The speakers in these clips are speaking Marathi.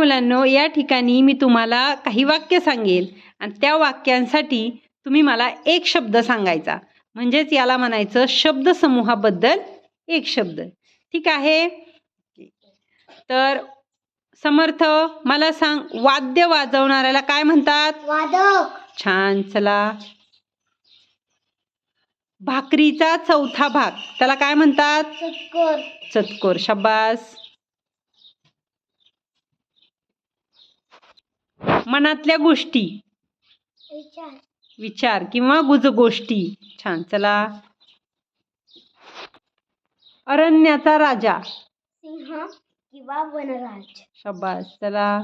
मुलांनो या ठिकाणी मी तुम्हाला काही वाक्य सांगेल. आणि त्या वाक्यांसाठी तुम्ही मला एक शब्द सांगायचा. म्हणजेच याला म्हणायचं शब्दसमूहाबद्दल एक शब्द. ठीक आहे? तर समर्थ मला सांग वाद्य वाजवणाऱ्याला काय म्हणतात? वादक. छान चला. भाकरीचा चौथा भाग त्याला काय म्हणतात? चतकोर. चतकोर शब्बास मनातल्या गोष्टी. विचार. विचार किंवा गुज गोष्टी. छान चला. अरण्याचा राजा. सिंह किंवा वनराज. शब्बास चला.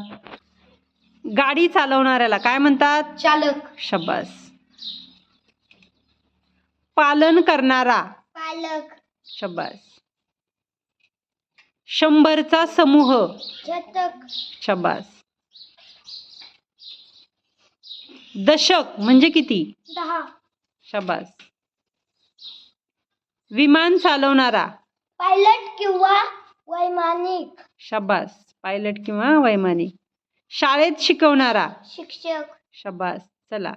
गाडी चालवणाऱ्याला काय म्हणतात? चालक. शब्बास. पालन करणारा. पालक. शब्बास. शंभरचा समूह. शतक शब्बास. दशक म्हणजे किती? दहा. शब्बास विमान चालवणारा. पायलट किंवा वैमानिक. शब्बास पायलट किंवा वैमानिक. शाळेत शिकवणारा. शिक्षक. शब्बास चला.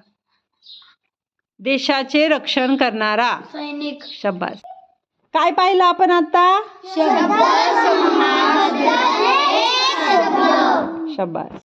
देशाचे रक्षण करणारा. सैनिक. शब्बास काय पाहिलं आपण आता? शब्बास